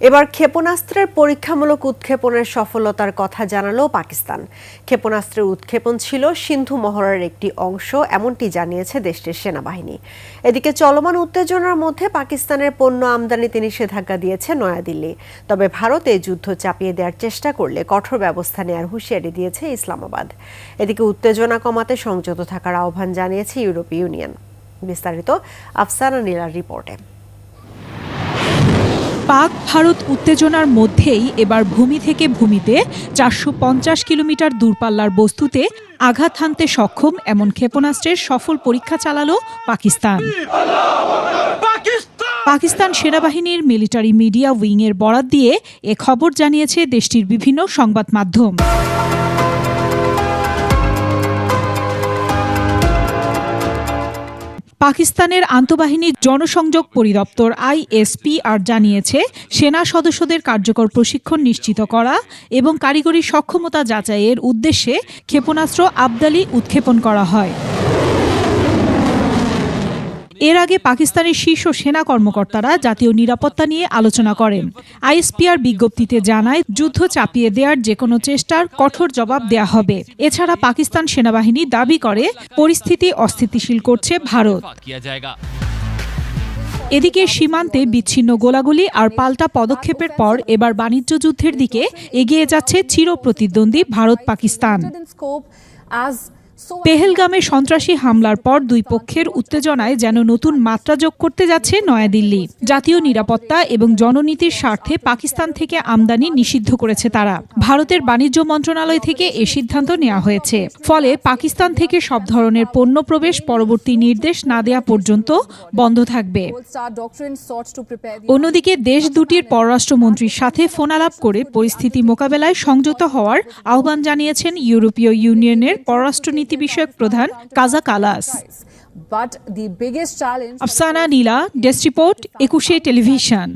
এবার ক্ষেপণাস্ত্রের পরীক্ষামূলক উৎক্ষেপণের সফলতার কথা জানালো পাকিস্তান। ক্ষেপণাস্ত্রের উৎক্ষেপণ ছিল সিন্ধু মহড়ার একটি অংশ, এমনটি জানিয়েছে দেশটির সেনাবাহিনী। এদিকে চলমান উত্তেজনার মধ্যে পাকিস্তানের পণ্য আমদানিতে নিষেধাজ্ঞা দিয়েছে নয়াদিল্লি। তবে ভারত এই যুদ্ধ চাপিয়ে দেওয়ার চেষ্টা করলে কঠোর ব্যবস্থা নেওয়ার হুঁশিয়ারি দিয়েছে ইসলামাবাদ। এদিকে উত্তেজনা কমাতে সংযত থাকার আহ্বান জানিয়েছে ইউরোপীয় ইউনিয়ন। বিস্তারিত আফসানা নীলার রিপোর্টে। পাক ভারত উত্তেজনার মধ্যেই এবার ভূমি থেকে ভূমিতে চারশো পঞ্চাশ কিলোমিটার দূরপাল্লার বস্তুতে আঘাত হানতে সক্ষম এমন ক্ষেপণাস্ত্রের সফল পরীক্ষা চালালো পাকিস্তান। পাকিস্তান! সেনাবাহিনীর মিলিটারি মিডিয়া উইংয়ের বরাত দিয়ে এ খবর জানিয়েছে দেশটির বিভিন্ন সংবাদ মাধ্যম। পাকিস্তানের আন্তঃবাহিনী জনসংযোগ পরিদপ্তর আইএসপিআর জানিয়েছে, সেনা সদস্যদের কার্যকর প্রশিক্ষণ নিশ্চিত করা এবং কারিগরি সক্ষমতা যাচাইয়ের উদ্দেশ্যে ক্ষেপণাস্ত্র আবদালি উৎক্ষেপণ করা হয়। এর আগে পাকিস্তানের শীর্ষ সেনা কর্মকর্তারা জাতীয় নিরাপত্তা নিয়ে আলোচনা করেন। আইএসপিআর বিজ্ঞপ্তিতে জানায়, যুদ্ধ চাপিয়ে দেওয়ার যে কোনো চেষ্টার কঠোর জবাব দেয়া হবে। এছাড়া পাকিস্তান সেনাবাহিনী দাবি করে, পরিস্থিতি অস্থিতিশীল করছে ভারত। এদিকে সীমান্তে বিচ্ছিন্ন গোলাগুলি আর পাল্টা পদক্ষেপের পর এবার বাণিজ্য যুদ্ধের দিকে এগিয়ে যাচ্ছে চির প্রতিদ্বন্দ্বী ভারত পাকিস্তান পেহেলগামে সন্ত্রাসী হামলার পর দুই পক্ষের উত্তেজনায় যেন নতুন মাত্রা যোগ করতে যাচ্ছে নয়াদিল্লি। জাতীয় নিরাপত্তা এবং জননীতির স্বার্থে পাকিস্তান থেকে আমদানি নিষিদ্ধ করেছে তারা। ভারতের বাণিজ্য মন্ত্রণালয় থেকে এ সিদ্ধান্ত নেওয়া হয়েছে। ফলে পাকিস্তান থেকে সব ধরনের পণ্য প্রবেশ পরবর্তী নির্দেশ না দেয়া পর্যন্ত বন্ধ থাকবে। অন্যদিকে দেশ দুটির পররাষ্ট্রমন্ত্রীর সাথে ফোনালাপ করে পরিস্থিতি মোকাবেলায় সংযত হওয়ার আহ্বান জানিয়েছেন ইউরোপীয় ইউনিয়নের পররাষ্ট্রনীতি বিষয়ক প্রধান Kaja Kallas. Afsana Nila desk report Ekushey television.